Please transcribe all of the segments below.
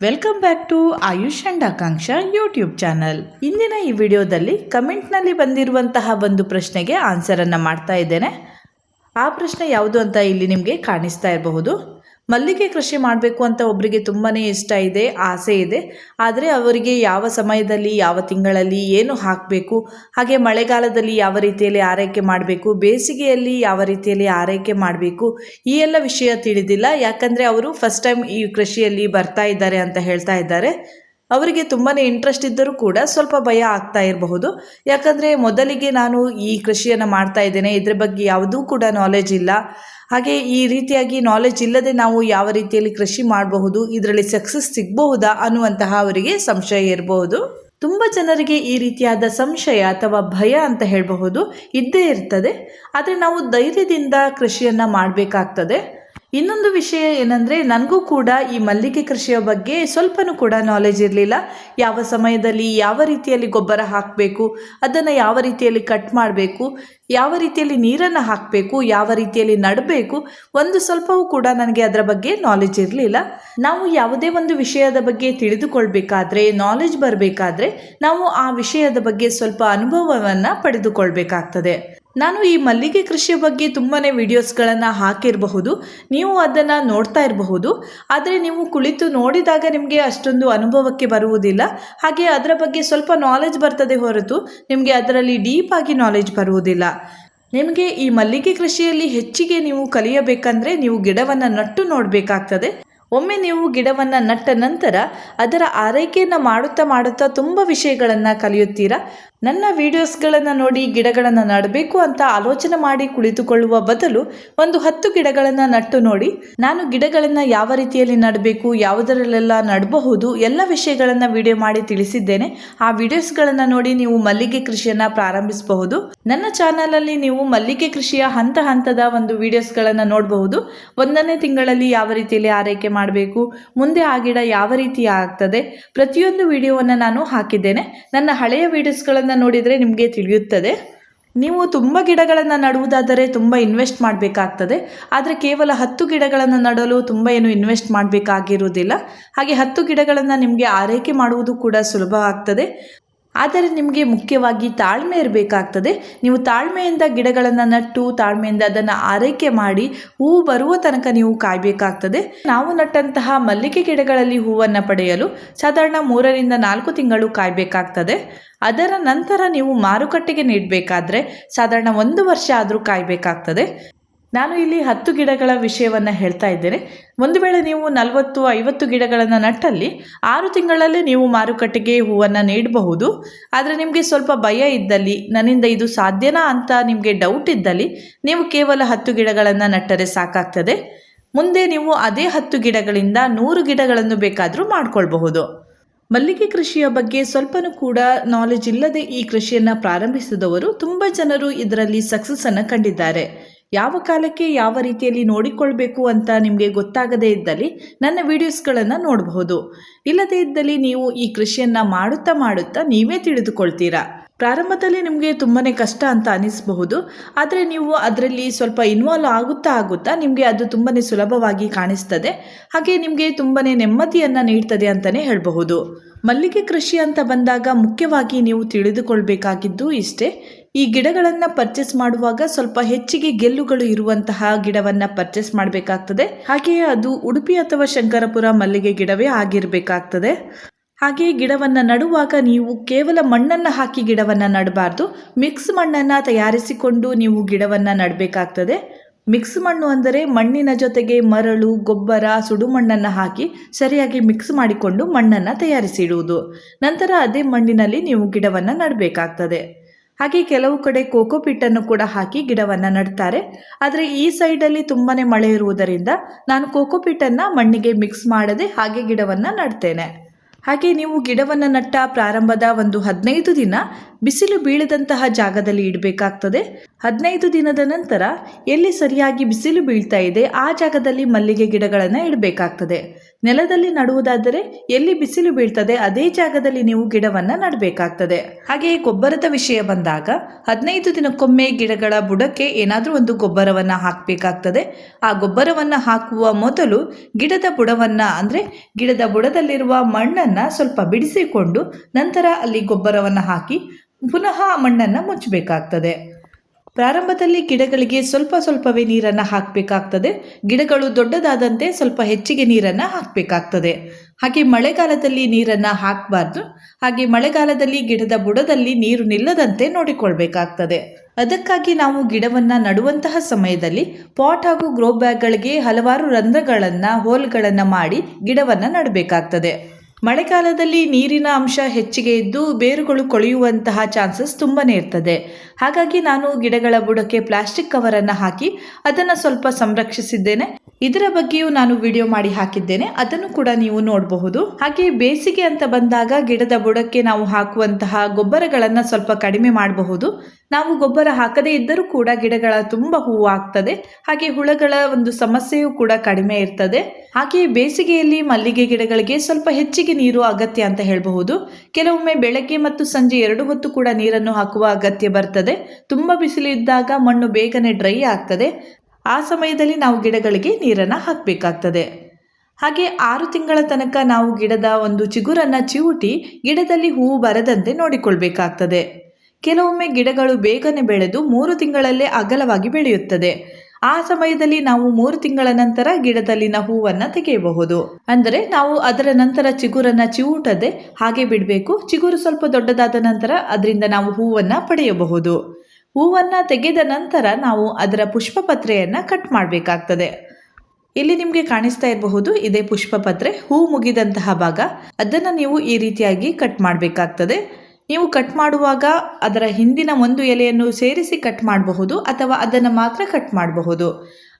Welcome back to Ayush and Akanksha YouTube channel ಇಂದಿನ ಈ ವಿಡಿಯೋದಲ್ಲಿ ಕಮೆಂಟ್ನಲ್ಲಿ ಬಂದಿರುವಂತಹ ಒಂದು ಪ್ರಶ್ನೆಗೆ ಆನ್ಸರನ್ನು ಮಾಡ್ತಾ ಇದ್ದೇನೆ. ಆ ಪ್ರಶ್ನೆ ಯಾವುದು ಅಂತ ಇಲ್ಲಿ ನಿಮಗೆ ಕಾಣಿಸ್ತಾ ಇರಬಹುದು. ಮಲ್ಲಿಗೆ ಕೃಷಿ ಮಾಡಬೇಕು ಅಂತ ಒಬ್ಬರಿಗೆ ತುಂಬಾ ಇಷ್ಟ ಇದೆ, ಆಸೆ ಇದೆ. ಆದರೆ ಅವರಿಗೆ ಯಾವ ಸಮಯದಲ್ಲಿ, ಯಾವ ತಿಂಗಳಲ್ಲಿ ಏನು ಹಾಕಬೇಕು, ಹಾಗೆ ಮಳೆಗಾಲದಲ್ಲಿ ಯಾವ ರೀತಿಯಲ್ಲಿ ಆರೈಕೆ ಮಾಡಬೇಕು, ಬೇಸಿಗೆಯಲ್ಲಿ ಯಾವ ರೀತಿಯಲ್ಲಿ ಆರೈಕೆ ಮಾಡಬೇಕು, ಈ ಎಲ್ಲ ವಿಷಯ ತಿಳಿದಿಲ್ಲ. ಯಾಕಂದರೆ ಅವರು ಫಸ್ಟ್ ಟೈಮ್ ಈ ಕೃಷಿಯಲ್ಲಿ ಬರ್ತಾ ಇದ್ದಾರೆ ಅಂತ ಹೇಳ್ತಾ ಇದ್ದಾರೆ. ಅವರಿಗೆ ತುಂಬಾ ಇಂಟ್ರೆಸ್ಟ್ ಇದ್ದರೂ ಕೂಡ ಸ್ವಲ್ಪ ಭಯ ಆಗ್ತಾ ಇರಬಹುದು. ಯಾಕಂದರೆ ಮೊದಲಿಗೆ ನಾನು ಈ ಕೃಷಿಯನ್ನು ಮಾಡ್ತಾ ಇದ್ದೇನೆ. ಇದ್ರ ಬಗ್ಗೆ ಯಾವುದೂ ಕೂಡ ನಾಲೆಜ್ ಇಲ್ಲ. ಹಾಗೆ ಈ ರೀತಿಯಾಗಿ ನಾಲೆಜ್ ಇಲ್ಲದೆ ನಾವು ಯಾವ ರೀತಿಯಲ್ಲಿ ಕೃಷಿ ಮಾಡಬಹುದು, ಇದರಲ್ಲಿ ಸಕ್ಸಸ್ ಸಿಗಬಹುದಾ ಅನ್ನುವಂತಹ ಅವರಿಗೆ ಸಂಶಯ ಇರಬಹುದು. ತುಂಬ ಜನರಿಗೆ ಈ ರೀತಿಯಾದ ಸಂಶಯ ಅಥವಾ ಭಯ ಅಂತ ಹೇಳಬಹುದು. ಇದ್ದೇ ಇರ್ತದೆ. ಆದರೆ ನಾವು ಧೈರ್ಯದಿಂದ ಕೃಷಿಯನ್ನು ಮಾಡಬೇಕಾಗ್ತದೆ. ಇನ್ನೊಂದು ವಿಷಯ ಏನಂದರೆ, ನನಗೂ ಕೂಡ ಈ ಮಲ್ಲಿಗೆ ಕೃಷಿಯ ಬಗ್ಗೆ ಸ್ವಲ್ಪನೂ ಕೂಡ ನಾಲೆಜ್ ಇರಲಿಲ್ಲ. ಯಾವ ಸಮಯದಲ್ಲಿ ಯಾವ ರೀತಿಯಲ್ಲಿ ಗೊಬ್ಬರ ಹಾಕಬೇಕು, ಅದನ್ನು ಯಾವ ರೀತಿಯಲ್ಲಿ ಕಟ್ ಮಾಡಬೇಕು, ಯಾವ ರೀತಿಯಲ್ಲಿ ನೀರನ್ನು ಹಾಕಬೇಕು, ಯಾವ ರೀತಿಯಲ್ಲಿ ನಡಬೇಕು, ಒಂದು ಸ್ವಲ್ಪವೂ ಕೂಡ ನನಗೆ ಅದರ ಬಗ್ಗೆ ನಾಲೆಜ್ ಇರಲಿಲ್ಲ. ನಾವು ಯಾವುದೇ ಒಂದು ವಿಷಯದ ಬಗ್ಗೆ ತಿಳಿದುಕೊಳ್ಬೇಕಾದ್ರೆ ನಾಲೆಜ್ ಬರಬೇಕಾದ್ರೆ, ನಾವು ಆ ವಿಷಯದ ಬಗ್ಗೆ ಸ್ವಲ್ಪ ಅನುಭವವನ್ನು ಪಡೆದುಕೊಳ್ಬೇಕಾಗ್ತದೆ. ನಾನು ಈ ಮಲ್ಲಿಗೆ ಕೃಷಿಯ ಬಗ್ಗೆ ತುಂಬಾ ವಿಡಿಯೋಸ್ಗಳನ್ನು ಹಾಕಿರಬಹುದು. ನೀವು ಅದನ್ನು ನೋಡ್ತಾ ಇರಬಹುದು. ಆದರೆ ನೀವು ಕುಳಿತು ನೋಡಿದಾಗ ನಿಮಗೆ ಅಷ್ಟೊಂದು ಅನುಭವಕ್ಕೆ ಬರುವುದಿಲ್ಲ. ಹಾಗೆ ಅದರ ಬಗ್ಗೆ ಸ್ವಲ್ಪ ನಾಲೆಜ್ ಬರ್ತದೆ ಹೊರತು ನಿಮಗೆ ಅದರಲ್ಲಿ ಡೀಪ್ ಆಗಿ ನಾಲೆಜ್ ಬರುವುದಿಲ್ಲ. ನಿಮಗೆ ಈ ಮಲ್ಲಿಗೆ ಕೃಷಿಯಲ್ಲಿ ಹೆಚ್ಚಿಗೆ ನೀವು ಕಲಿಯಬೇಕಂದ್ರೆ ನೀವು ಗಿಡವನ್ನು ನಟ್ಟು ನೋಡಬೇಕಾಗ್ತದೆ. ಒಮ್ಮೆ ನೀವು ಗಿಡವನ್ನು ನಟ್ಟ ನಂತರ ಅದರ ಆರೈಕೆಯನ್ನು ಮಾಡುತ್ತಾ ಮಾಡುತ್ತಾ ತುಂಬ ವಿಷಯಗಳನ್ನು ಕಲಿಯುತ್ತೀರಾ? ನನ್ನ ವಿಡಿಯೋಸ್ಗಳನ್ನು ನೋಡಿ ಗಿಡಗಳನ್ನು ನಡಬೇಕು ಅಂತ ಆಲೋಚನೆ ಮಾಡಿ ಕುಳಿತುಕೊಳ್ಳುವ ಬದಲು ಒಂದು ಹತ್ತು ಗಿಡಗಳನ್ನು ನಟ್ಟು ನೋಡಿ, ನಾನು ಗಿಡಗಳನ್ನು ಯಾವ ರೀತಿಯಲ್ಲಿ ನಡಬೇಕು, ಯಾವುದರಲ್ಲೆಲ್ಲ ನಡಬಹುದು, ಎಲ್ಲ ವಿಷಯಗಳನ್ನು ವಿಡಿಯೋ ಮಾಡಿ ತಿಳಿಸಿದ್ದೇನೆ. ಆ ವಿಡಿಯೋಸ್ಗಳನ್ನು ನೋಡಿ ನೀವು ಮಲ್ಲಿಗೆ ಕೃಷಿಯನ್ನು ಪ್ರಾರಂಭಿಸಬಹುದು. ನನ್ನ ಚಾನಲಲ್ಲಿ ನೀವು ಮಲ್ಲಿಗೆ ಕೃಷಿಯ ಹಂತ ಹಂತದ ಒಂದು ವಿಡಿಯೋಸ್ಗಳನ್ನು ನೋಡಬಹುದು. ಒಂದನೇ ತಿಂಗಳಲ್ಲಿ ಯಾವ ರೀತಿಯಲ್ಲಿ ಆರೈಕೆ ಮಾಡಬೇಕು, ಮುಂದೆ ಆ ಗಿಡ ಯಾವ ರೀತಿ ಆಗ್ತದೆ, ಪ್ರತಿಯೊಂದು ವಿಡಿಯೋವನ್ನು ನಾನು ಹಾಕಿದ್ದೇನೆ. ನನ್ನ ಹಳೆಯ ವಿಡಿಯೋಸ್ಗಳನ್ನು ನೋಡಿದರೆ ನಿಮಗೆ ತಿಳಿಯುತ್ತದೆ. ನೀವು ತುಂಬ ಗಿಡಗಳನ್ನು ನಡುವುದಾದರೆ ತುಂಬ ಇನ್ವೆಸ್ಟ್ ಮಾಡಬೇಕಾಗ್ತದೆ. ಆದರೆ ಕೇವಲ ಹತ್ತು ಗಿಡಗಳನ್ನು ನಡಲು ತುಂಬ ಏನು ಇನ್ವೆಸ್ಟ್ ಮಾಡಬೇಕಾಗಿರುವುದಿಲ್ಲ. ಹಾಗೆ ಹತ್ತು ಗಿಡಗಳನ್ನು ನಿಮಗೆ ಆರೈಕೆ ಮಾಡುವುದು ಕೂಡ ಸುಲಭ ಆಗ್ತದೆ. ಆದರೆ ನಿಮಗೆ ಮುಖ್ಯವಾಗಿ ತಾಳ್ಮೆ ಇರಬೇಕಾಗ್ತದೆ. ನೀವು ತಾಳ್ಮೆಯಿಂದ ಗಿಡಗಳನ್ನು ನಟ್ಟು, ತಾಳ್ಮೆಯಿಂದ ಅದನ್ನು ಆರೈಕೆ ಮಾಡಿ ಹೂವು ಬರುವ ತನಕ ನೀವು ಕಾಯಬೇಕಾಗ್ತದೆ. ನಾವು ನಟ್ಟಂತಹ ಮಲ್ಲಿಗೆ ಗಿಡಗಳಲ್ಲಿ ಹೂವನ್ನು ಪಡೆಯಲು ಸಾಧಾರಣ ಮೂರರಿಂದ ನಾಲ್ಕು ತಿಂಗಳು ಕಾಯಬೇಕಾಗ್ತದೆ. ಅದರ ನಂತರ ನೀವು ಮಾರುಕಟ್ಟೆಗೆ ನೀಡಬೇಕಾದ್ರೆ ಸಾಧಾರಣ ಒಂದು ವರ್ಷ ಆದರೂ ಕಾಯಬೇಕಾಗ್ತದೆ. ನಾನು ಇಲ್ಲಿ ಹತ್ತು ಗಿಡಗಳ ವಿಷಯವನ್ನು ಹೇಳ್ತಾ ಇದ್ದೇನೆ. ಒಂದು ವೇಳೆ ನೀವು ನಲವತ್ತು, ಐವತ್ತು ಗಿಡಗಳನ್ನು ನಟ್ಟಲ್ಲಿ ಆರು ತಿಂಗಳಲ್ಲೇ ನೀವು ಮಾರುಕಟ್ಟೆಗೆ ಹೂವನ್ನು ನೀಡಬಹುದು. ಆದರೆ ನಿಮಗೆ ಸ್ವಲ್ಪ ಭಯ ಇದ್ದಲ್ಲಿ, ನನ್ನಿಂದ ಇದು ಸಾಧ್ಯನಾ ಅಂತ ನಿಮಗೆ ಡೌಟ್ ಇದ್ದಲ್ಲಿ ನೀವು ಕೇವಲ ಹತ್ತು ಗಿಡಗಳನ್ನು ನಟ್ಟರೆ ಸಾಕಾಗ್ತದೆ. ಮುಂದೆ ನೀವು ಅದೇ ಹತ್ತು ಗಿಡಗಳಿಂದ ನೂರು ಗಿಡಗಳನ್ನು ಬೇಕಾದರೂ ಮಾಡ್ಕೊಳ್ಬಹುದು. ಮಲ್ಲಿಗೆ ಕೃಷಿಯ ಬಗ್ಗೆ ಸ್ವಲ್ಪನೂ ಕೂಡ ನಾಲೆಜ್ ಇಲ್ಲದೆ ಈ ಕೃಷಿಯನ್ನು ಪ್ರಾರಂಭಿಸಿದವರು ತುಂಬ ಜನರು ಇದರಲ್ಲಿ ಸಕ್ಸಸ್ಸನ್ನು ಕಂಡಿದ್ದಾರೆ. ಯಾವ ಕಾಲಕ್ಕೆ ಯಾವ ರೀತಿಯಲ್ಲಿ ನೋಡಿಕೊಳ್ಬೇಕು ಅಂತ ನಿಮಗೆ ಗೊತ್ತಾಗದೇ ಇದ್ದಲ್ಲಿ ನನ್ನ ವಿಡಿಯೋಸ್ಗಳನ್ನು ನೋಡಬಹುದು. ಇಲ್ಲದೇ ಇದ್ದಲ್ಲಿ ನೀವು ಈ ಕೃಷಿಯನ್ನು ಮಾಡುತ್ತಾ ಮಾಡುತ್ತಾ ನೀವೇ ತಿಳಿದುಕೊಳ್ತೀರಾ? ಪ್ರಾರಂಭದಲ್ಲಿ ನಿಮಗೆ ತುಂಬಾ ಕಷ್ಟ ಅಂತ ಅನಿಸಬಹುದು. ಆದರೆ ನೀವು ಅದರಲ್ಲಿ ಸ್ವಲ್ಪ ಇನ್ವಾಲ್ವ್ ಆಗುತ್ತಾ ಆಗುತ್ತಾ ನಿಮಗೆ ಅದು ತುಂಬಾ ಸುಲಭವಾಗಿ ಕಾಣಿಸ್ತದೆ. ಹಾಗೆ ನಿಮಗೆ ತುಂಬಾ ನೆಮ್ಮದಿಯನ್ನು ನೀಡ್ತದೆ ಅಂತಲೇ ಹೇಳಬಹುದು. ಮಲ್ಲಿಗೆ ಕೃಷಿ ಅಂತ ಬಂದಾಗ ಮುಖ್ಯವಾಗಿ ನೀವು ತಿಳಿದುಕೊಳ್ಬೇಕಾಗಿದ್ದು ಇಷ್ಟೇ. ಈ ಗಿಡಗಳನ್ನು ಪರ್ಚೇಸ್ ಮಾಡುವಾಗ ಸ್ವಲ್ಪ ಹೆಚ್ಚಿಗೆ ಗೆಲ್ಲುಗಳು ಇರುವಂತಹ ಗಿಡವನ್ನು ಪರ್ಚೇಸ್ ಮಾಡಬೇಕಾಗ್ತದೆ. ಹಾಗೆಯೇ ಅದು ಉಡುಪಿ ಅಥವಾ ಶಂಕರಪುರ ಮಲ್ಲಿಗೆ ಗಿಡವೇ ಆಗಿರಬೇಕಾಗ್ತದೆ. ಹಾಗೆ ಗಿಡವನ್ನು ನಡುವಾಗ ನೀವು ಕೇವಲ ಮಣ್ಣನ್ನು ಹಾಕಿ ಗಿಡವನ್ನು ನಡಬಾರ್ದು. ಮಿಕ್ಸ್ ಮಣ್ಣನ್ನು ತಯಾರಿಸಿಕೊಂಡು ನೀವು ಗಿಡವನ್ನು ನಡಬೇಕಾಗ್ತದೆ. ಮಿಕ್ಸ್ ಮಣ್ಣು ಅಂದರೆ ಮಣ್ಣಿನ ಜೊತೆಗೆ ಮರಳು, ಗೊಬ್ಬರ, ಸುಡು ಸುಡುಮಣ್ಣನ್ನು ಹಾಕಿ ಸರಿಯಾಗಿ ಮಿಕ್ಸ್ ಮಾಡಿಕೊಂಡು ಮಣ್ಣನ್ನು ತಯಾರಿಸಿಡುವುದು. ನಂತರ ಅದೇ ಮಣ್ಣಿನಲ್ಲಿ ನೀವು ಗಿಡವನ್ನು ನಡಬೇಕಾಗ್ತದೆ. ಹಾಗೆ ಕೆಲವು ಕಡೆ ಕೋಕೋಪಿಟ್ಟನ್ನು ಕೂಡ ಹಾಕಿ ಗಿಡವನ್ನು ನಡ್ತಾರೆ. ಆದರೆ ಈ ಸೈಡಲ್ಲಿ ತುಂಬಾ ಮಳೆ ಇರುವುದರಿಂದ ನಾನು ಕೋಕೋಪಿಟ್ಟನ್ನು ಮಣ್ಣಿಗೆ ಮಿಕ್ಸ್ ಮಾಡದೆ ಹಾಗೆ ಗಿಡವನ್ನು ನಡ್ತೇನೆ. ಹಾಗೆ ನೀವು ಗಿಡವನ್ನು ನಟ್ಟ ಪ್ರಾರಂಭದ ಒಂದು ಹದಿನೈದು ದಿನ ಬಿಸಿಲು ಬೀಳದಂತಹ ಜಾಗದಲ್ಲಿ ಇಡಬೇಕಾಗ್ತದೆ. ಹದಿನೈದು ದಿನದ ನಂತರ ಎಲ್ಲಿ ಸರಿಯಾಗಿ ಬಿಸಿಲು ಬೀಳ್ತಾ ಇದೆ ಆ ಜಾಗದಲ್ಲಿ ಮಲ್ಲಿಗೆ ಗಿಡಗಳನ್ನು ಇಡಬೇಕಾಗ್ತದೆ. ನೆಲದಲ್ಲಿ ನಡುವುದಾದರೆ ಎಲ್ಲಿ ಬಿಸಿಲು ಬೀಳ್ತದೆ ಅದೇ ಜಾಗದಲ್ಲಿ ನೀವು ಗಿಡವನ್ನು ನಡಬೇಕಾಗ್ತದೆ. ಹಾಗೆಯೇ ಗೊಬ್ಬರದ ವಿಷಯ ಬಂದಾಗ ಹದಿನೈದು ದಿನಕ್ಕೊಮ್ಮೆ ಗಿಡಗಳ ಬುಡಕ್ಕೆ ಏನಾದರೂ ಒಂದು ಗೊಬ್ಬರವನ್ನು ಹಾಕಬೇಕಾಗ್ತದೆ. ಆ ಗೊಬ್ಬರವನ್ನು ಹಾಕುವ ಮೊದಲು ಗಿಡದ ಬುಡವನ್ನು ಅಂದರೆ ಗಿಡದ ಬುಡದಲ್ಲಿರುವ ಮಣ್ಣನ್ನು ಸ್ವಲ್ಪ ಬಿಡಿಸಿಕೊಂಡು ನಂತರ ಅಲ್ಲಿ ಗೊಬ್ಬರವನ್ನು ಹಾಕಿ ಪುನಃ ಮಣ್ಣನ್ನು ಮುಚ್ಚಬೇಕಾಗ್ತದೆ. ಪ್ರಾರಂಭದಲ್ಲಿ ಗಿಡಗಳಿಗೆ ಸ್ವಲ್ಪ ಸ್ವಲ್ಪವೇ ನೀರನ್ನು ಹಾಕಬೇಕಾಗ್ತದೆ. ಗಿಡಗಳು ದೊಡ್ಡದಾದಂತೆ ಸ್ವಲ್ಪ ಹೆಚ್ಚಿಗೆ ನೀರನ್ನು ಹಾಕಬೇಕಾಗ್ತದೆ. ಹಾಗೆ ಮಳೆಗಾಲದಲ್ಲಿ ನೀರನ್ನು ಹಾಕಬಾರ್ದು. ಹಾಗೆ ಮಳೆಗಾಲದಲ್ಲಿ ಗಿಡದ ಬುಡದಲ್ಲಿ ನೀರು ನಿಲ್ಲದಂತೆ ನೋಡಿಕೊಳ್ಬೇಕಾಗ್ತದೆ. ಅದಕ್ಕಾಗಿ ನಾವು ಗಿಡವನ್ನು ನಡುವಂತಹ ಸಮಯದಲ್ಲಿ ಪಾಟ್ ಹಾಗೂ ಗ್ರೋ ಬ್ಯಾಗ್ಗಳಿಗೆ ಹಲವಾರು ರಂಧ್ರಗಳನ್ನು, ಹೋಲ್ಗಳನ್ನು ಮಾಡಿ ಗಿಡವನ್ನು ನಡಬೇಕಾಗ್ತದೆ. ಮಳೆಗಾಲದಲ್ಲಿ ನೀರಿನ ಅಂಶ ಹೆಚ್ಚಿಗೆ ಇದ್ದು ಬೇರುಗಳು ಕೊಳೆಯುವಂತಹ ಚಾನ್ಸಸ್ ತುಂಬನೇ ಇರ್ತದೆ. ಹಾಗಾಗಿ ನಾನು ಗಿಡಗಳ ಬುಡಕ್ಕೆ ಪ್ಲಾಸ್ಟಿಕ್ ಕವರನ್ನು ಹಾಕಿ ಅದನ್ನು ಸ್ವಲ್ಪ ಸಂರಕ್ಷಿಸಿದ್ದೇನೆ. ಇದರ ಬಗ್ಗೆಯೂ ನಾನು ವಿಡಿಯೋ ಮಾಡಿ ಹಾಕಿದ್ದೇನೆ. ಅದನ್ನು ಕೂಡ ನೀವು ನೋಡಬಹುದು. ಹಾಗೆ ಬೇಸಿಗೆ ಅಂತ ಬಂದಾಗ ಗಿಡದ ಬುಡಕ್ಕೆ ನಾವು ಹಾಕುವಂತಹ ಗೊಬ್ಬರಗಳನ್ನು ಸ್ವಲ್ಪ ಕಡಿಮೆ ಮಾಡಬಹುದು. ನಾವು ಗೊಬ್ಬರ ಹಾಕದೇ ಇದ್ದರೂ ಕೂಡ ಗಿಡಗಳ ತುಂಬ ಹೂವು ಆಗ್ತದೆ. ಹಾಗೆ ಹುಳಗಳ ಒಂದು ಸಮಸ್ಯೆಯೂ ಕೂಡ ಕಡಿಮೆ ಇರ್ತದೆ. ಹಾಗೆ ಬೇಸಿಗೆಯಲ್ಲಿ ಮಲ್ಲಿಗೆ ಗಿಡಗಳಿಗೆ ಸ್ವಲ್ಪ ಹೆಚ್ಚಿಗೆ ನೀರು ಅಗತ್ಯ ಅಂತ ಹೇಳಬಹುದು. ಕೆಲವೊಮ್ಮೆ ಬೆಳಗ್ಗೆ ಮತ್ತು ಸಂಜೆ ಎರಡು ಹೊತ್ತು ಕೂಡ ನೀರನ್ನು ಹಾಕುವ ಅಗತ್ಯ ಬರ್ತದೆ. ತುಂಬ ಬಿಸಿಲು ಇದ್ದಾಗ ಮಣ್ಣು ಬೇಗನೆ ಡ್ರೈ ಆಗ್ತದೆ. ಆ ಸಮಯದಲ್ಲಿ ನಾವು ಗಿಡಗಳಿಗೆ ನೀರನ್ನು ಹಾಕಬೇಕಾಗ್ತದೆ. ಹಾಗೆ ಆರು ತಿಂಗಳ ತನಕ ನಾವು ಗಿಡದ ಒಂದು ಚಿಗುರನ್ನು ಚಿವುಟಿ ಗಿಡದಲ್ಲಿ ಹೂವು ಬರದಂತೆ ನೋಡಿಕೊಳ್ಬೇಕಾಗ್ತದೆ. ಕೆಲವೊಮ್ಮೆ ಗಿಡಗಳು ಬೇಗನೆ ಬೆಳೆದು ಮೂರು ತಿಂಗಳಲ್ಲೇ ಅಗಲವಾಗಿ ಬೆಳೆಯುತ್ತದೆ. ಆ ಸಮಯದಲ್ಲಿ ನಾವು ಮೂರು ತಿಂಗಳ ನಂತರ ಗಿಡದಲ್ಲಿನ ಹೂವನ್ನು ತೆಗೆಯಬಹುದು. ಅಂದರೆ ನಾವು ಅದರ ನಂತರ ಚಿಗುರನ್ನು ಚಿವುಟದೆ ಹಾಗೆ ಬಿಡಬೇಕು. ಚಿಗುರು ಸ್ವಲ್ಪ ದೊಡ್ಡದಾದ ನಂತರ ಅದರಿಂದ ನಾವು ಹೂವನ್ನು ಪಡೆಯಬಹುದು. ಹೂವನ್ನು ತೆಗೆದ ನಂತರ ನಾವು ಅದರ ಪುಷ್ಪಪತ್ರೆಯನ್ನು ಕಟ್ ಮಾಡಬೇಕಾಗ್ತದೆ. ಇಲ್ಲಿ ನಿಮಗೆ ಕಾಣಿಸ್ತಾ ಇರಬಹುದು, ಇದೇ ಪುಷ್ಪಪತ್ರೆ. ಹೂ ಮುಗಿದಂತಹ ಭಾಗ. ಅದನ್ನು ನೀವು ಈ ರೀತಿಯಾಗಿ ಕಟ್ ಮಾಡಬೇಕಾಗ್ತದೆ. ನೀವು ಕಟ್ ಮಾಡುವಾಗ ಅದರ ಹಿಂದಿನ ಒಂದು ಎಲೆಯನ್ನು ಸೇರಿಸಿ ಕಟ್ ಮಾಡಬಹುದು ಅಥವಾ ಅದನ್ನು ಮಾತ್ರ ಕಟ್ ಮಾಡಬಹುದು.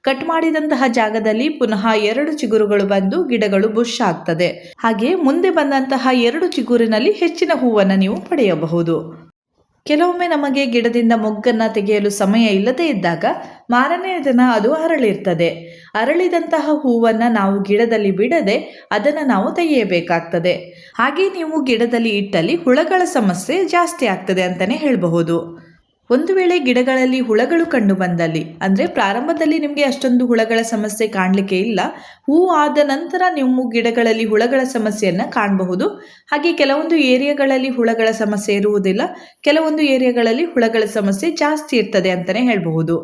ಕಟ್ ಮಾಡಿದಂತಹ ಜಾಗದಲ್ಲಿ ಪುನಃ ಎರಡು ಚಿಗುರುಗಳು ಬಂದು ಗಿಡಗಳು ಬುಷ್ ಆಗ್ತದೆ. ಹಾಗೆ ಮುಂದೆ ಬಂದಂತಹ ಎರಡು ಚಿಗುರಿನಲ್ಲಿ ಹೆಚ್ಚಿನ ಹೂವನ್ನು ನೀವು ಪಡೆಯಬಹುದು. ಕೆಲವೊಮ್ಮೆ ನಮಗೆ ಗಿಡದಿಂದ ಮೊಗ್ಗನ್ನು ತೆಗೆಯಲು ಸಮಯ ಇಲ್ಲದೇ ಇದ್ದಾಗ ಮಾರನೇ ದಿನ ಅದು ಅರಳಿರ್ತದೆ. ಅರಳಿದಂತಹ ಹೂವನ್ನು ನಾವು ಗಿಡದಲ್ಲಿ ಬಿಡದೆ ಅದನ್ನು ನಾವು ತೆಗೆಯಬೇಕಾಗ್ತದೆ. ಹಾಗೆ ನೀವು ಗಿಡದಲ್ಲಿ ಇಟ್ಟಲ್ಲಿ ಹುಳಗಳ ಸಮಸ್ಯೆ ಜಾಸ್ತಿ ಆಗ್ತದೆ ಅಂತಲೇ ಹೇಳಬಹುದು. ಒಂದು ವೇಳೆ ಗಿಡಗಳಲ್ಲಿ ಹುಳಗಳು ಕಂಡು ಬಂದಲ್ಲಿ, ಅಂದರೆ ಪ್ರಾರಂಭದಲ್ಲಿ ನಿಮಗೆ ಅಷ್ಟೊಂದು ಹುಳಗಳ ಸಮಸ್ಯೆ ಕಾಣಲಿಕ್ಕೆ ಇಲ್ಲ, ಹೂ ಆದ ನಂತರ ನಿಮ್ಮ ಗಿಡಗಳಲ್ಲಿ ಹುಳಗಳ ಸಮಸ್ಯೆಯನ್ನು ಕಾಣಬಹುದು. ಹಾಗೆ ಕೆಲವೊಂದು ಏರಿಯಾಗಳಲ್ಲಿ ಹುಳಗಳ ಸಮಸ್ಯೆ ಇರುವುದಿಲ್ಲ, ಕೆಲವೊಂದು ಏರಿಯಾಗಳಲ್ಲಿ ಹುಳಗಳ ಸಮಸ್ಯೆ ಜಾಸ್ತಿ ಇರ್ತದೆ ಅಂತಲೇ ಹೇಳಬಹುದು.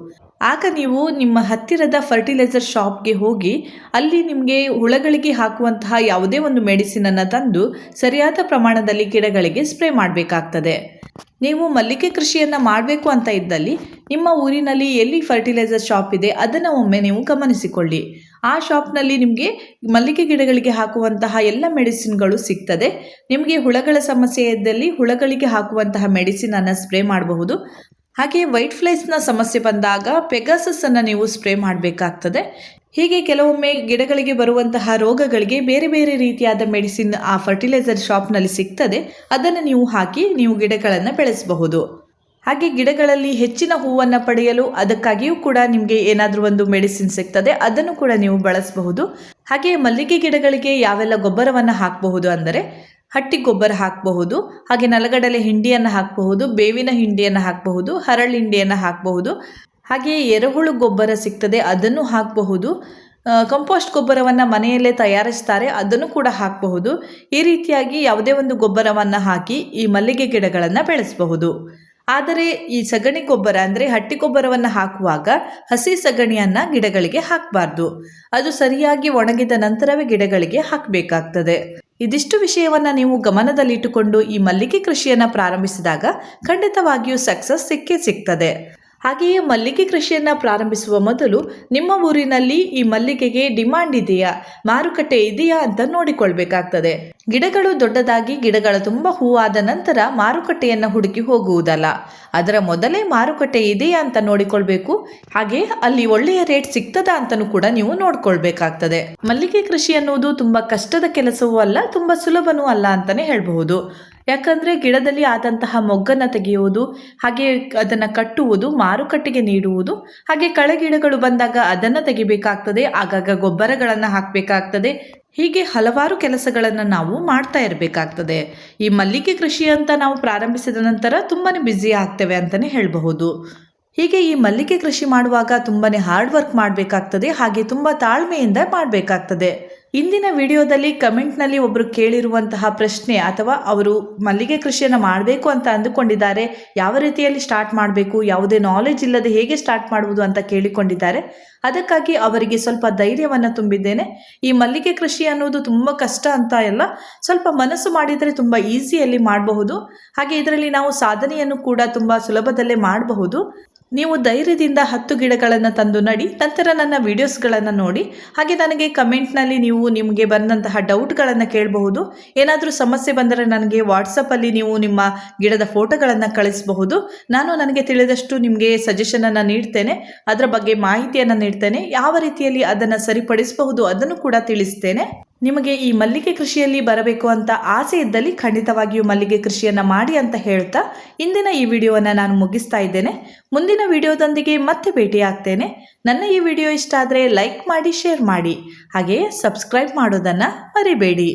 ಆಗ ನೀವು ನಿಮ್ಮ ಹತ್ತಿರದ ಫರ್ಟಿಲೈಸರ್ ಶಾಪ್ಗೆ ಹೋಗಿ, ಅಲ್ಲಿ ನಿಮಗೆ ಹುಳಗಳಿಗೆ ಹಾಕುವಂತಹ ಯಾವುದೇ ಒಂದು ಮೆಡಿಸಿನನ್ನು ತಂದು ಸರಿಯಾದ ಪ್ರಮಾಣದಲ್ಲಿ ಗಿಡಗಳಿಗೆ ಸ್ಪ್ರೇ ಮಾಡಬೇಕಾಗ್ತದೆ. ನೀವು ಮಲ್ಲಿಗೆ ಕೃಷಿಯನ್ನು ಮಾಡಬೇಕು ಅಂತ ಇದ್ದಲ್ಲಿ ನಿಮ್ಮ ಊರಿನಲ್ಲಿ ಎಲ್ಲಿ ಫರ್ಟಿಲೈಸರ್ ಶಾಪ್ ಇದೆ ಅದನ್ನು ಒಮ್ಮೆ ನೀವು ಗಮನಿಸಿಕೊಳ್ಳಿ. ಆ ಶಾಪ್ನಲ್ಲಿ ನಿಮಗೆ ಮಲ್ಲಿಗೆ ಗಿಡಗಳಿಗೆ ಹಾಕುವಂತಹ ಎಲ್ಲ ಮೆಡಿಸಿನ್ಗಳು ಸಿಗ್ತದೆ. ನಿಮಗೆ ಹುಳಗಳ ಸಮಸ್ಯೆ ಇದ್ದಲ್ಲಿ ಹುಳಗಳಿಗೆ ಹಾಕುವಂತಹ ಮೆಡಿಸಿನನ್ನು ಸ್ಪ್ರೇ ಮಾಡಬಹುದು. ಹಾಗೆ ವೈಟ್ ಫ್ಲೈಸ್ನ ಸಮಸ್ಯೆ ಬಂದಾಗ ಪೆಗಾಸಸ್ಸನ್ನು ನೀವು ಸ್ಪ್ರೇ ಮಾಡಬೇಕಾಗ್ತದೆ. ಹೀಗೆ ಕೆಲವೊಮ್ಮೆ ಗಿಡಗಳಿಗೆ ಬರುವಂತಹ ರೋಗಗಳಿಗೆ ಬೇರೆ ಬೇರೆ ರೀತಿಯಾದ ಮೆಡಿಸಿನ್, ಆ ಫರ್ಟಿಲೈಸರ್ ಶಾಪ್ನಲ್ಲಿ ಸಿಗ್ತದೆ. ಅದನ್ನು ನೀವು ಹಾಕಿ ನೀವು ಗಿಡಗಳನ್ನು ಬೆಳೆಸಬಹುದು. ಹಾಗೆ ಗಿಡಗಳಲ್ಲಿ ಹೆಚ್ಚಿನ ಹೂವನ್ನು ಪಡೆಯಲು ಅದಕ್ಕಾಗಿಯೂ ಕೂಡ ನಿಮಗೆ ಏನಾದರೂ ಒಂದು ಮೆಡಿಸಿನ್ ಸಿಗ್ತದೆ, ಅದನ್ನು ಕೂಡ ನೀವು ಬಳಸಬಹುದು. ಹಾಗೆ ಮಲ್ಲಿಗೆ ಗಿಡಗಳಿಗೆ ಯಾವೆಲ್ಲ ಗೊಬ್ಬರವನ್ನು ಹಾಕಬಹುದು ಅಂದರೆ ಹಟ್ಟಿ ಗೊಬ್ಬರ ಹಾಕಬಹುದು, ಹಾಗೆ ನೆಲಗಡಲೆ ಹಿಂಡಿಯನ್ನು ಹಾಕಬಹುದು, ಬೇವಿನ ಹಿಂಡಿಯನ್ನು ಹಾಕಬಹುದು, ಹರಳು ಹಿಂಡಿಯನ್ನು ಹಾಕಬಹುದು. ಹಾಗೆ ಎರೆಹುಳು ಗೊಬ್ಬರ ಸಿಗ್ತದೆ, ಅದನ್ನು ಹಾಕಬಹುದು. ಕಂಪೋಸ್ಟ್ ಗೊಬ್ಬರವನ್ನು ಮನೆಯಲ್ಲೇ ತಯಾರಿಸ್ತಾರೆ, ಅದನ್ನು ಕೂಡ ಹಾಕಬಹುದು. ಈ ರೀತಿಯಾಗಿ ಯಾವುದೇ ಒಂದು ಗೊಬ್ಬರವನ್ನು ಹಾಕಿ ಈ ಮಲ್ಲಿಗೆ ಗಿಡಗಳನ್ನು ಬೆಳೆಸಬಹುದು. ಆದರೆ ಈ ಸಗಣಿ ಗೊಬ್ಬರ ಅಂದರೆ ಹಟ್ಟಿ ಗೊಬ್ಬರವನ್ನು ಹಾಕುವಾಗ ಹಸಿ ಸಗಣಿಯನ್ನು ಗಿಡಗಳಿಗೆ ಹಾಕಬಾರ್ದು. ಅದು ಸರಿಯಾಗಿ ಒಣಗಿದ ನಂತರವೇ ಗಿಡಗಳಿಗೆ ಹಾಕಬೇಕಾಗ್ತದೆ. ಇದಿಷ್ಟು ವಿಷಯವನ್ನು ನೀವು ಗಮನದಲ್ಲಿಟ್ಟುಕೊಂಡು ಈ ಮಲ್ಲಿಗೆ ಕೃಷಿಯನ್ನು ಪ್ರಾರಂಭಿಸಿದಾಗ ಖಂಡಿತವಾಗಿಯೂ ಸಕ್ಸಸ್ ಸಿಕ್ಕೇ ಸಿಗ್ತದೆ. ಹಾಗೆಯೇ ಮಲ್ಲಿಗೆ ಕೃಷಿಯನ್ನು ಪ್ರಾರಂಭಿಸುವ ಮೊದಲು ನಿಮ್ಮ ಊರಿನಲ್ಲಿ ಈ ಮಲ್ಲಿಗೆಗೆ ಡಿಮಾಂಡ್ ಇದೆಯಾ? ಮಾರುಕಟ್ಟೆ ಇದೆಯಾ ಅಂತ ನೋಡಿಕೊಳ್ಬೇಕಾಗ್ತದೆ. ಗಿಡಗಳು ದೊಡ್ಡದಾಗಿ ಗಿಡಗಳ ತುಂಬ ಹೂವಾದ ನಂತರ ಮಾರುಕಟ್ಟೆಯನ್ನು ಹುಡುಕಿ ಹೋಗುವುದಲ್ಲ. ಅದರ ಮೊದಲೇ ಮಾರುಕಟ್ಟೆ ಇದೆಯಾ ಅಂತ ನೋಡಿಕೊಳ್ಬೇಕು. ಹಾಗೆ ಅಲ್ಲಿ ಒಳ್ಳೆಯ ರೇಟ್ ಸಿಗ್ತದಾ ಅಂತಲೂ ಕೂಡ ನೀವು ನೋಡ್ಕೊಳ್ಬೇಕಾಗ್ತದೆ. ಮಲ್ಲಿಗೆ ಕೃಷಿ ಅನ್ನುವುದು ತುಂಬಾ ಕಷ್ಟದ ಕೆಲಸವೂ ಅಲ್ಲ, ತುಂಬಾ ಸುಲಭನೂ ಅಲ್ಲ ಅಂತಾನೆ ಹೇಳಬಹುದು. ಯಾಕಂದರೆ ಗಿಡದಲ್ಲಿ ಆದಂತಹ ಮೊಗ್ಗನ್ನು ತೆಗೆಯುವುದು, ಹಾಗೆ ಅದನ್ನು ಕಟ್ಟುವುದು, ಮಾರುಕಟ್ಟೆಗೆ ನೀಡುವುದು, ಹಾಗೆ ಕಳೆ ಗಿಡಗಳು ಬಂದಾಗ ಅದನ್ನು ತೆಗಿಬೇಕಾಗ್ತದೆ, ಆಗಾಗ ಗೊಬ್ಬರಗಳನ್ನು ಹಾಕಬೇಕಾಗ್ತದೆ. ಹೀಗೆ ಹಲವಾರು ಕೆಲಸಗಳನ್ನು ನಾವು ಮಾಡ್ತಾ ಇರಬೇಕಾಗ್ತದೆ. ಈ ಮಲ್ಲಿಗೆ ಕೃಷಿ ಅಂತ ನಾವು ಪ್ರಾರಂಭಿಸಿದ ನಂತರ ತುಂಬಾ ಬ್ಯುಸಿ ಆಗ್ತೇವೆ ಅಂತಲೇ ಹೇಳಬಹುದು. ಹೀಗೆ ಈ ಮಲ್ಲಿಗೆ ಕೃಷಿ ಮಾಡುವಾಗ ತುಂಬಾ ಹಾರ್ಡ್ ವರ್ಕ್ ಮಾಡಬೇಕಾಗ್ತದೆ, ಹಾಗೆ ತುಂಬ ತಾಳ್ಮೆಯಿಂದ ಮಾಡಬೇಕಾಗ್ತದೆ. ಇಂದಿನ ವಿಡಿಯೋದಲ್ಲಿ ಕಮೆಂಟ್ನಲ್ಲಿ ಒಬ್ಬರು ಕೇಳಿರುವಂತಹ ಪ್ರಶ್ನೆ ಅಥವಾ ಅವರು ಮಲ್ಲಿಗೆ ಕೃಷಿಯನ್ನು ಮಾಡಬೇಕು ಅಂತ ಅಂದುಕೊಂಡಿದ್ದಾರೆ, ಯಾವ ರೀತಿಯಲ್ಲಿ ಸ್ಟಾರ್ಟ್ ಮಾಡಬೇಕು, ಯಾವುದೇ ನಾಲೆಜ್ ಇಲ್ಲದೆ ಹೇಗೆ ಸ್ಟಾರ್ಟ್ ಮಾಡುವುದು ಅಂತ ಕೇಳಿಕೊಂಡಿದ್ದಾರೆ. ಅದಕ್ಕಾಗಿ ಅವರಿಗೆ ಸ್ವಲ್ಪ ಧೈರ್ಯವನ್ನು ತುಂಬಿದ್ದೇನೆ. ಈ ಮಲ್ಲಿಗೆ ಕೃಷಿ ಅನ್ನೋದು ತುಂಬ ಕಷ್ಟ ಅಂತ ಎಲ್ಲ ಸ್ವಲ್ಪ ಮನಸ್ಸು ಮಾಡಿದರೆ ತುಂಬ ಈಸಿಯಲ್ಲಿ ಮಾಡಬಹುದು. ಹಾಗೆ ಇದರಲ್ಲಿ ನಾವು ಸಾಧನೆಯನ್ನು ಕೂಡ ತುಂಬ ಸುಲಭದಲ್ಲೇ ಮಾಡಬಹುದು. ನೀವು ಧೈರ್ಯದಿಂದ ಹತ್ತು ಗಿಡಗಳನ್ನು ತಂದು ನಡಿ, ನಂತರ ನನ್ನ ವಿಡಿಯೋಸ್ಗಳನ್ನು ನೋಡಿ. ಹಾಗೆ ನನಗೆ ಕಮೆಂಟ್ನಲ್ಲಿ ನೀವು ನಿಮಗೆ ಬಂದಂತಹ ಡೌಟ್ಗಳನ್ನು ಕೇಳಬಹುದು. ಏನಾದರೂ ಸಮಸ್ಯೆ ಬಂದರೆ ನನಗೆ ವಾಟ್ಸಪ್ಪಲ್ಲಿ ನೀವು ನಿಮ್ಮ ಗಿಡದ ಫೋಟೋಗಳನ್ನು ಕಳಿಸಬಹುದು. ನಾನು ನನಗೆ ತಿಳಿದಷ್ಟು ನಿಮಗೆ ಸಜೆಷನನ್ನು ನೀಡ್ತೇನೆ, ಅದರ ಬಗ್ಗೆ ಮಾಹಿತಿಯನ್ನು ನೀಡ್ತೇನೆ, ಯಾವ ರೀತಿಯಲ್ಲಿ ಅದನ್ನು ಸರಿಪಡಿಸಬಹುದು ಅದನ್ನು ಕೂಡ ತಿಳಿಸ್ತೇನೆ. ನಿಮಗೆ ಈ ಮಲ್ಲಿಗೆ ಕೃಷಿಯಲ್ಲಿ ಬರಬೇಕು ಅಂತ ಆಸೆ ಇದ್ದಲ್ಲಿ ಖಂಡಿತವಾಗಿಯೂ ಮಲ್ಲಿಗೆ ಕೃಷಿಯನ್ನು ಮಾಡಿ ಅಂತ ಹೇಳ್ತಾ ಇಂದಿನ ಈ ವಿಡಿಯೋವನ್ನು ನಾನು ಮುಗಿಸ್ತಾ ಇದ್ದೇನೆ. ಮುಂದಿನ ವಿಡಿಯೋದೊಂದಿಗೆ ಮತ್ತೆ ಭೇಟಿಯಾಗ್ತೇನೆ. ನನ್ನ ಈ ವಿಡಿಯೋ ಇಷ್ಟ ಆದರೆ ಲೈಕ್ ಮಾಡಿ, ಶೇರ್ ಮಾಡಿ. ಹಾಗೆಯೇ ಸಬ್ಸ್ಕ್ರೈಬ್ ಮಾಡೋದನ್ನು ಮರಿಬೇಡಿ.